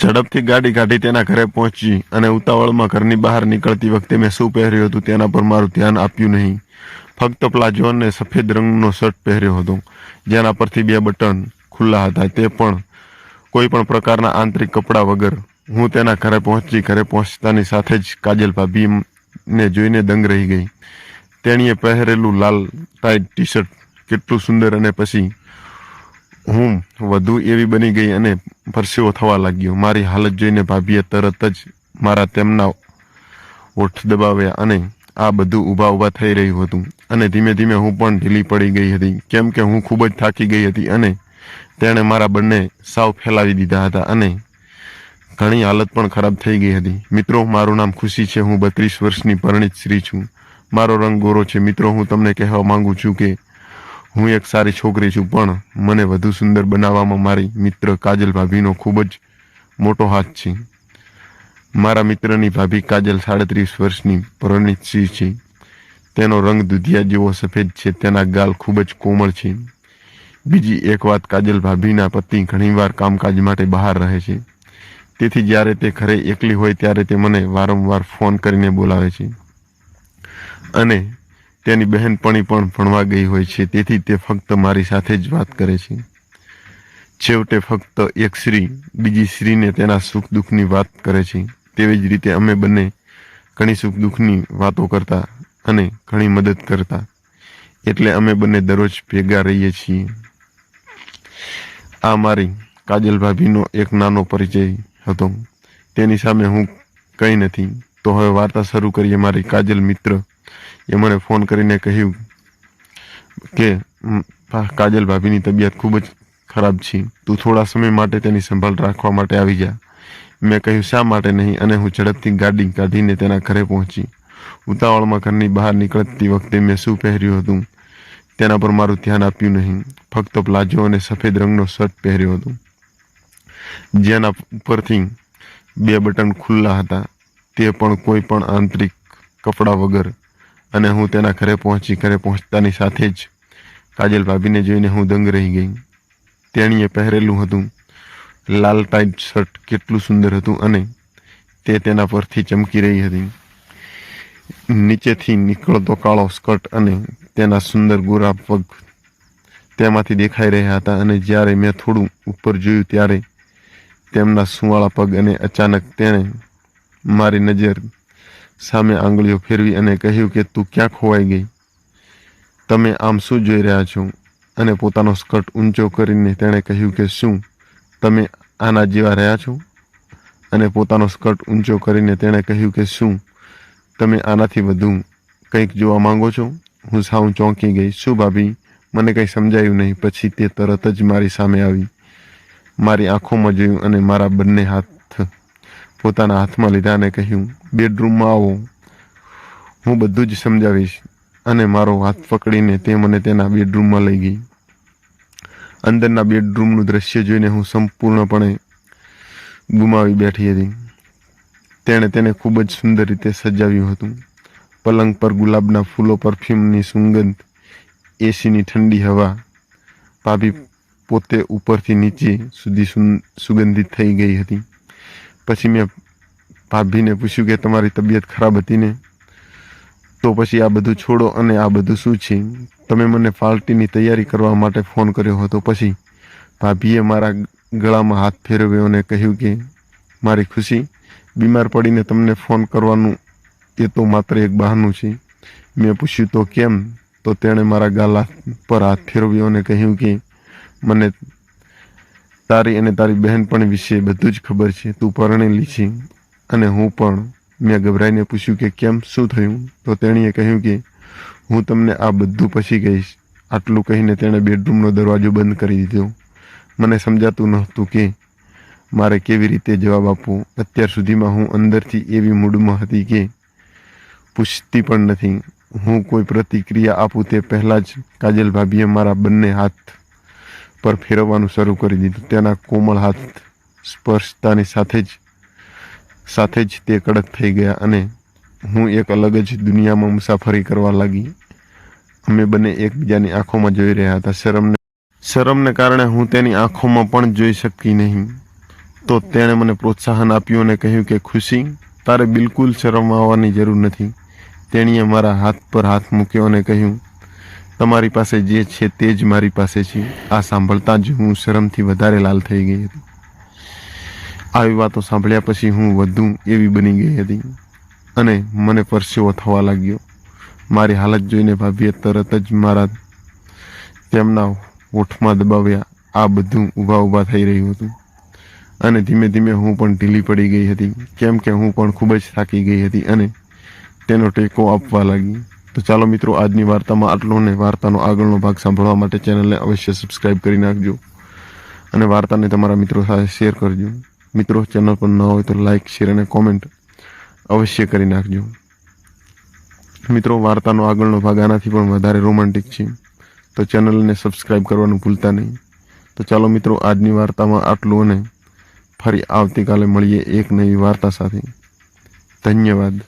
ઝડપથી ગાડી કાઢી તેના ઘરે પહોંચી અને ઉતાવળમાં ઘરની બહાર નીકળતી વખતે મેં શું પહેર્યું હતું તેના પર મારું ધ્યાન આપ્યું નહીં. ફક્ત પ્લાઝો અને સફેદ રંગનો શર્ટ પહેર્યો હતો, જેના પરથી બે બટન ખુલ્લા હતા, તે પણ કોઈ પણ પ્રકારના આંતરિક કપડાં વગર. હું તેના ઘરે પહોંચી ઘરે પહોંચતાની સાથે જ કાજલ ભાભીને જોઈને દંગ રહી ગઈ. તેણીએ પહેરેલું લાલ ટાઈટ ટી શર્ટ કેટલું સુંદર અને પછી હું, વધુ એવી બની ગઈ અને પરસેવો થવા લાગ્યો. મારી હાલત જોઈને ભાભીએ તરત જ મારા તેમના ઓઠ દબાવ્યા અને આ બધું ઊભા ઊભા થઈ રહ્યું હતું. અને ધીમે ધીમે હું પણ ઢીલી પડી ગઈ હતી. કેમ કે હું ખૂબ જ થાકી ગઈ હતી અને તેણે મારા બંને સાવ ફેલાવી દીધા હતા અને ઘણી હાલત પણ ખરાબ થઈ ગઈ હતી. મિત્રો, મારું નામ ખુશી છે. હું બત્રીસ વર્ષની પરણિત સ્ત્રી છું. મારો રંગ ગોરો છે. મિત્રો, હું તમને કહેવા માંગુ છું કે હું એક સારી છોકરી છું, પણ મને વધુ સુંદર બનાવવામાં મારી મિત્ર કાજલ ભાભીનો ખૂબ જ મોટો હાથ છે. મારા મિત્રની ભાભી કાજલ સાડત્રીસ વર્ષની પરણિતસિંહ છે. તેનો રંગ દુધિયા જેવો સફેદ છે, તેના ગાલ ખૂબ જ કોમળ છે. બીજી એક વાત કાજલ ભાભીના પતિ ઘણીવાર કામકાજ માટે બહાર રહે છે. તેથી જ્યારે તે ઘરે એકલી હોય, ત્યારે તે મને વારંવાર ફોન કરીને બોલાવે છે. અને તેની બહેનપણી પણ ભણવા ગઈ હોય છે. તેથી તે ફક્ત મારી સાથે જ વાત કરે છે. છેવટે ફક્ત એક સ્ત્રી, બીજી સ્ત્રીને તેના સુખ દુઃખની વાત કરે છે. તેવી જ રીતે અમે બંને ઘણી સુખ દુઃખની વાતો કરતા અને ઘણી મદદ કરતા. એટલે અમે બંને દરરોજ ભેગા રહીએ છીએ. આ મારી કાજલ ભાભીનો એક નાનો પરિચય હતો. તેની સામે હું કંઈ નથી. તો હવે વાર્તા શરૂ કરીએ મારી કાજલ મિત્ર એ મને ફોન કરીને કહ્યું કે કાજલ ભાભીની તબિયત ખૂબ જ ખરાબ છે. તું થોડા સમય માટે તેની સંભાળ રાખવા માટે આવી જા. મેં કહ્યું, શા માટે નહીં? અને હું ઝડપથી ગાડી કાઢીને તેના ઘરે પહોંચી. ઉતાવળમાં ઘરની બહાર નીકળતી વખતે મેં શું પહેર્યું હતું? તેના પર મારું ધ્યાન આપ્યું નહીં. ફક્ત પ્લાઝો અને સફેદ રંગનો શર્ટ પહેર્યો હતો. જેના ઉપરથી બે બટન ખુલ્લા હતા. તે પણ કોઈ પણ આંતરિક કપડાં વગર અને હું તેના ઘરે પહોંચી, ઘરે પહોંચતાની સાથે જ કાજલ ભાભીને જોઈને હું દંગ રહી ગઈ. તેણીએ પહેરેલું હતું લાલ ટાઈટ શર્ટ કેટલું સુંદર હતું અને તે તેના પરથી ચમકી રહી હતી. નીચેથી નીકળતો કાળો સ્કર્ટ અને તેના સુંદર ગોરા પગ તેમાંથી દેખાઈ રહ્યા હતા અને જ્યારે મેં થોડું ઉપર જોયું ત્યારે તેમના સુંવાળા પગ અને અચાનક તેણે મારી નજર સામે આંગળીઓ ફેરવી અને કહ્યું કે, તું ક્યાં ખોવાઈ ગઈ? તમે આમ શું જોઈ રહ્યા છો? અને પોતાનો સ્કર્ટ ઊંચો કરીને તેણે કહ્યું કે, શું તમે આના જેવા રહ્યા છો? અને પોતાનો સ્કર્ટ ઊંચો કરીને તેણે કહ્યું કે, શું તમે આનાથી વધુ કંઈક જોવા માંગો છો? હું સાવ ચોંકી ગઈ. શું ભાભી? મને કંઈ સમજાયું નહીં. પછી તે તરત જ મારી સામે આવી. મારી આંખોમાં જોયું અને મારા બંને હાથ પોતાના હાથમાં લીધા અને કહ્યું, બેડરૂમમાં આવો. હું બધું જ સમજાવીશ. અને મારો હાથ પકડીને તે મને તેના બેડરૂમમાં લઈ ગઈ. અંદરના બેડરૂમનું દ્રશ્ય જોઈને હું સંપૂર્ણપણે ગુમાવી બેઠી હતી. તેણે તેને ખૂબ જ સુંદર રીતે સજાવ્યું હતું. પલંગ પર ગુલાબના ફૂલો, પરફ્યુમની સુગંધ, એસીની ઠંડી હવા, ભાભી પોતે ઉપરથી નીચે સુધી સુગંધિત થઈ ગઈ હતી. પછી મેં ભાભીને પૂછ્યું કે તમારી તબિયત ખરાબ હતી ને? તો પછી આ બધું છોડો અને આ બધું શું છે? તમે મને પાર્ટીની તૈયારી કરવા માટે ફોન કર્યો હતો. પછી ભાભીએ મારા ગળામાં હાથ ફેરવ્યો અને કહ્યું કે, મારી ખુશી, બીમાર પડીને તમને ફોન કરવાનું એ તો માત્ર એક બહાનું છે. મેં પૂછ્યું, તો કેમ? તો તેણે મારા ગાલા પર હાથ ફેરવ્યો અને કહ્યું કે, મને તારી અને તારી બહેનપણ વિશે બધું જ ખબર છે. તું પરણેલી છે અને હું પણ. મેં ગભરાઈને પૂછ્યું કે કેમ? શું થયું? તો તેણીએ કહ્યું કે, હું તમને આ બધું પછી કહીશ. આટલું કહીને તેણે બેડરૂમનો દરવાજો બંધ કરી દીધો. મને સમજાતું નહોતું કે મારે કેવી રીતે જવાબ આપવો. અત્યાર સુધીમાં હું અંદરથી એવી મૂડમાં હતી કે પૂછતી પણ નથી. હું કોઈ પ્રતિક્રિયા આપું તે પહેલાં જ કાજલ ભાભીએ મારા બંને હાથ પર ફેરવવાનું શરૂ કરી દીધું. તેના કોમળ હાથ સ્પર્શતાની સાથે જ સાથે જ તે કડક થઈ ગયા અને હું એક અલગ જ દુનિયામાં મુસાફરી કરવા લાગી. અમે બંને એકબીજાની આંખોમાં જોઈ રહ્યા હતા. શરમને શરમને કારણે હું તેની આંખોમાં પણ જોઈ શકી નહીં. તો તેણે મને પ્રોત્સાહન આપ્યું અને કહ્યું કે, ખુશી, તારે બિલકુલ શરમ આવવાની જરૂર નથી. તેણીએ મારા હાથ પર હાથ મૂક્યો અને કહ્યું તમારી પાસે જે છે તે જ મારી પાસે છે. આ સાંભળતા જ હું શરમથી વધારે લાલ થઈ ગઈ હતી. આવી વાતો સાંભળ્યા પછી હું વધુ એવી બની ગઈ હતી. અને મને પરસેવો થવા લાગ્યો. મારી હાલત જોઈને ભાભીએ તરત જ મારા તેમના હોઠમાં દબાવ્યા. આ બધું ઊભા ઊભા થઈ રહ્યું હતું. અને ધીમે ધીમે હું પણ ઢીલી પડી ગઈ હતી. કેમ કે હું પણ ખૂબ જ થાકી ગઈ હતી અને તેનો ટેકો આપવા લાગી. તો ચાલો મિત્રો, આજની વાર્તામાં આટલો ને વાર્તાનો આગળનો ભાગ સાંભળવા માટે ચેનલને અવશ્ય સબસ્ક્રાઇબ કરી નાખજો અને વાર્તાને તમારા મિત્રો સાથે શેર કરજો. મિત્રો, ચેનલ પર ન હોય તો લાઇક શેર અને કોમેન્ટ અવશ્ય કરી નાખજો. મિત્રો, વાર્તાનો આગળનો ભાગ આનાથી પણ વધારે રોમાન્ટિક છે. તો ચેનલને સબસ્ક્રાઇબ કરવાનું ભૂલતા નહીં. તો ચાલો મિત્રો, આજની વાર્તામાં આટલું અને ફરી આવતીકાલે મળીએ એક નવી વાર્તા સાથે. ધન્યવાદ.